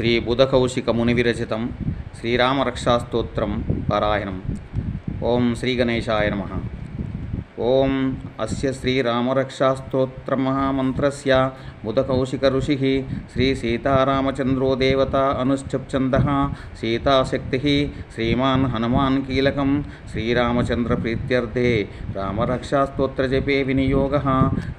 శ్రీ బుధకౌశిక మునివిరచితం శ్రీరామరక్షాస్తోత్రం పారాయణం. ఓం శ్రీ గణేశాయ నమ. ఓం అస్య శ్రీరామరక్షాస్తోత్రమహామంత్రస్య బుధకౌశిక ఋషి శ్రీ సీతారామచంద్రో దేవత అనుశ్చప్చంద సీతాశక్తి శ్రీమాన్ హనుమాన్ కీలకం శ్రీరామచంద్ర ప్రీత్యర్థే రామరక్షాస్తోత్రజపే వినియోగ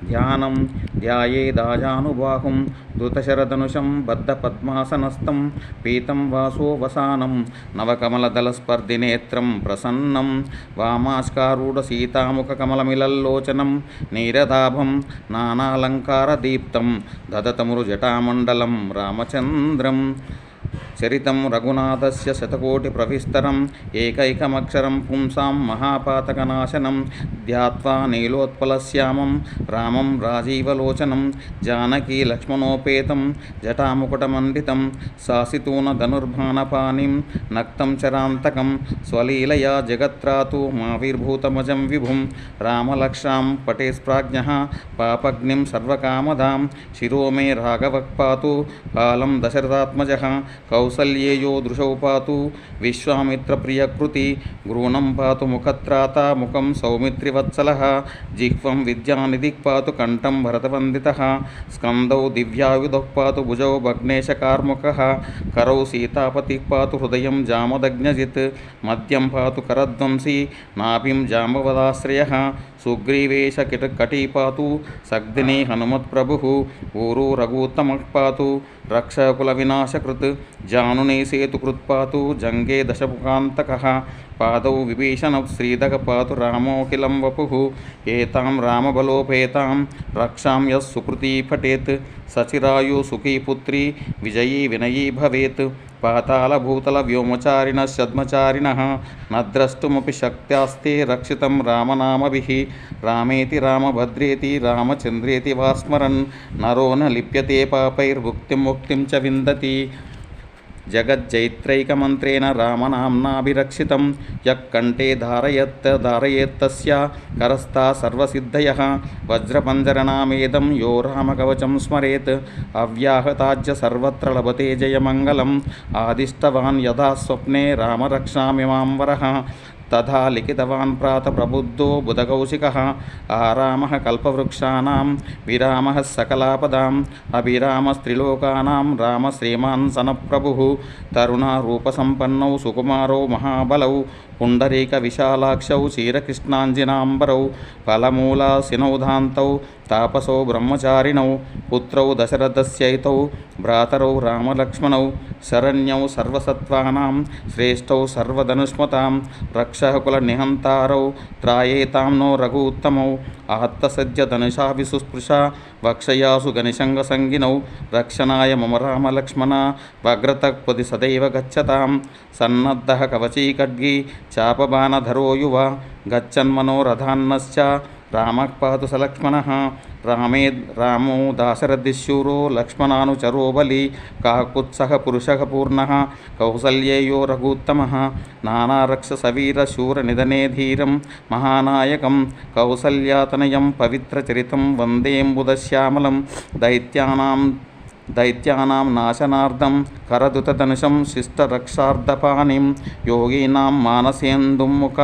ధ్యానం ధ్యాయేదాజానుబాహుం ధృతశరధనుషం బద్ధపద్మాసనస్థం పీతం వాసో వసానం నవకమలదళస్పర్ధినేత్రం ప్రసన్నం కమలమిలల్లోచనం నీరదాభం నానాలంకారదీప్తం దదతమురు జటామండలం రామచంద్రం. చరితం రఘునాథస్య శతకోటి ప్రవిస్తరం ఏకైకమక్షరం పుంసాం మహాపాతకనాశనం ధ్యాత్వా నీలోత్పలశ్యామం రామం రాజీవలోచనం జానకీ లక్ష్మణోపేతం జటాముకుటమండితం శాసితూన ధనుర్భానపానిం నక్తం చరాంతకం స్వలీలయా జగత్రాతు మావిర్భూతమజం విభుం రామలక్షాం పటేస్ప్రాజ్ఞ పాపగ్నిం సర్వకామదాం శిరో మే రాఘవః కాలం దశరథాత్మజ कौसल्येयो दृशौ पातु विश्वामित्रप्रियकृति भ्रूणं पातु मुखत्राता मुखं सौमित्रिवत्सलः जिह्वं विद्यानिधिः पातु कण्ठं भरतवन्दितः स्कन्दौ दिव्यायुधः पातु भुजौ भग्नेशकार्मुकः करौ सीतापतिः पातु हृदयं जामदग्नजित् मद्यं पातु करध्वंसी नाभिं जाम्बवदाश्रयः సుగ్రీవేశ కిట సగ్దిని హనుమత్ప్రభు ఊరు రఘుత్తమపాతు రక్షకుల వినాశకృత్ జానునే సేతుకృత్పాతు జంగే దశముఖాంతకः పాదౌ విభీషణ శ్రీదగ పాతు రామోఖిలం వపు ఏతాం రామబలోపేతాం రక్షాం యస్ సుకృతీ పఠేత్ సచిరాయు సుఖీ పుత్రీ విజయీ వినయీ భవేత్ పాతాళభూతల వ్యోమచారిణ షద్మచారిణ నద్రష్టుమపి శక్త్యాస్తే రక్షితం రామనామభి రామేతి రామభద్రేతి రామచంద్రేతి వాస్మరన్ నరో న లిప్యతే పాపైర్భుక్తిం ముక్తిం చ విందతి జగజ్జైత్రైకమంత్రేణ రామనామ్నాభిరక్షితం. యః కంఠే ధారయత్ ధారయేత్తస్య కరస్థా సర్వసిద్ధయः. వజ్రపంజరనామేదం యో రామకవచం స్మరేత్. అవ్యాహతాజ్య సర్వత్ర లభతే జయమంగళం. ఆదిష్టవాన్ యథా స్వప్నే రామరక్షామి మాం వర. తథా లిఖితవాన్ ప్రాత ప్రబుద్ధో బుధకౌశిక ఆరామ కల్పవృక్షాణం విరామ సకలాపదాం అభిరామస్త్రిలోకానాం రామ శ్రీమాన్ సనప్రభుः తరుణారూపసంపన్నౌ సుకుమారౌ మహాబలౌ పుండరీక విశాలాక్షౌ క్షీరకృష్ణాంజినాంబరౌ ఫలమూలాసినౌధాంతౌ తాపసౌ బ్రహ్మచారిణౌ పుత్రౌ దశరథస్యైతౌ భ్రాతరౌ రామలక్ష్మణౌ శరణ్యౌ సర్వసత్వానాం శ్రేష్టౌ సర్వధనుష్మతాం రక్ష రక్షకుల నిహంతారౌ త్రాయేతాం నో రఘూత్తమౌ ఆత్తసజ్జ ధనుషా విసుస్పృశ వక్షయాసు గనిశంగ సంగినౌ రక్షణాయ మమ రామలక్ష్మణ వగ్రతక్పది సదైవ గచ్చతాం సన్నద్ధ కవచీ ఖడ్గీ చాపబాణధరో యువ గచ్చన్మనోరథాన్నశ్చ రామః సలక్ష్మణ. రామే రామో దాశరథిశూరో లక్ష్మణానుచరో బలి కాకుత్సహ పురుషः పూర్ణ. కౌసల్యేయో రఘుత్తమ. నానారక్షసవీరశూర నిధనే ధీరం మహానాయకం కౌసల్యాతనయం పవిత్రచరితం వందేంబుదశ్యామలం దైత్యానాం దైత్యానాం నాశనార్థం కరదుతధనుషం శిష్టరక్షార్ధపాణిం యోగీనాం మానసేందుముఖ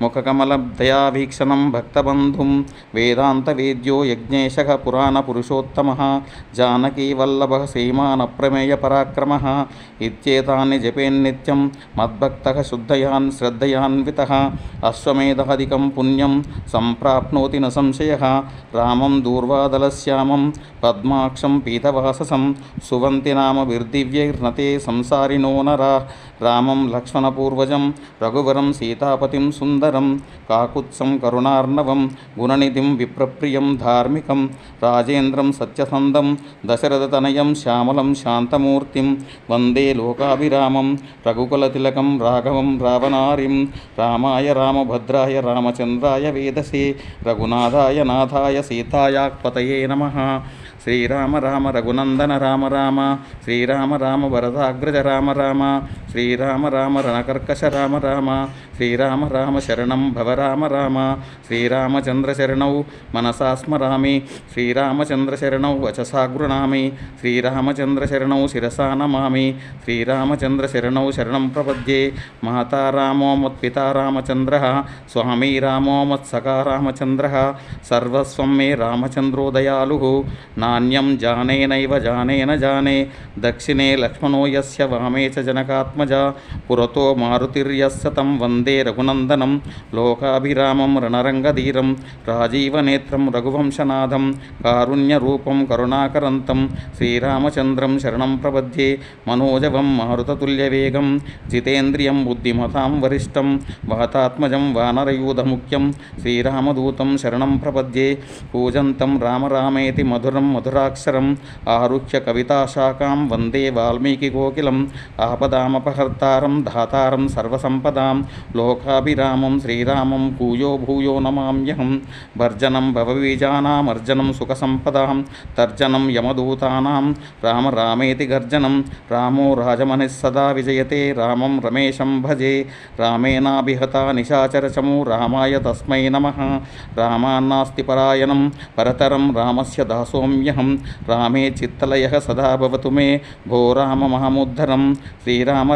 ముఖకమలదయావీక్షణం భక్తబంధుం వేదాంతవేద్యో యజ్ఞేశः పురాణపురుషోత్తమः జానకీవల్లభः శ్రీమానప్రమేయపరాక్రమः ఇత్యేతాన్ని జపేన్నిత్యం మద్భక్త శుద్ధయాన్ శ్రద్ధయాన్విత అశ్వమేధాదికం పుణ్యం సంప్రాప్నోతి న సంశయ రామం దూర్వాదలశ్యామం పద్మాక్షం పీతవాససం సువంతి నామ విర్దివ్యైర్నతే సంసారినో నరా రామం లక్ష్మణపూర్వజం రఘువరం సీతాపతిం సుందర సుందరం కాకుత్సం కరుణార్ణవం గుణనిధిం విప్రప్రియం ధార్మికం రాజేంద్రం సత్యసందం దశరథతనయం శ్యామలం శాంతమూర్తిం వందే లోకాభిరామం రఘుకులతిలకం రాఘవం రావణారిం రామాయ రామభద్రాయ రామచంద్రాయ వేదసే రఘునాథాయ నాథాయ సీతాయాక్పతయే నమ. శ్రీరామ రామ రఘునందన రామ రామ శ్రీరామ రామ వరదాగ్రజ రామ రామ శ్రీరామ రామ రణకర్కశ రామ రామ శ్రీరామ రామ శరణం భవ రామ రామ శ్రీరామచంద్ర శరణౌ మనసా స్మరామి శ్రీరామచంద్ర శరణౌ వచసా గృణామి శ్రీరామచంద్ర శరణౌ శిరసా నమామి శ్రీరామచంద్ర శరణౌ శరణం ప్రపద్యే. మాతా రామో మత్పితా రామచంద్ర స్వామీ రామో మత్సకా రామచంద్ర సర్వస్వం మే రామచంద్రో దయాలు నాణ్యం జానేనైవ జానేన జానే దక్షిణే లక్ష్మణో యస్య వామే చ జనకాత్మ జనకాత్మజ పురతో మారుతిర్యస్యతం వందే రఘునందనం లోకాభిరామం రణరంగధీరం రాజీవనేత్రం రఘువంశనాథం కారుణ్యరూపం కరుణాకరంతం శ్రీరామచంద్రం శరణం ప్రపద్యే మనోజవం మారుతతుల్యవేగం జితేంద్రియం బుద్ధిమతాం వరిష్టం వాతాత్మజం వానరయూధముఖ్యం శ్రీరామదూతం శరణం ప్రపద్యే పూజంతం రామరామేతి మధురం మధురాక్షరం ఆరుహ్య కవితాశాఖాం వందే వాల్మీకి కోకిలం ఆపదామప ఆపదామపహర్తారం ధాతారం సర్వసంపదాం. లోకాభిరామం శ్రీరామం కూయో భూయో నమామ్యహం. భర్జనం భవబీజానామర్జనం సుఖసంపదాం. తర్జనం యమదూతానాం. రామ రామేతి గర్జనం. రామో రాజమనిः సదా విజయతే. రామం రమేశం భజే. రామేనాభిహత నిశాచరచము. రామాయ తస్మై నమ. రామాన్నాస్తి పరాయణం. పరతరం రామస్య దాసోమ్యహం. రామే చిత్తలయ సదా భవతు మే. భో రామ మహముద్ధరం. శ్రీరామ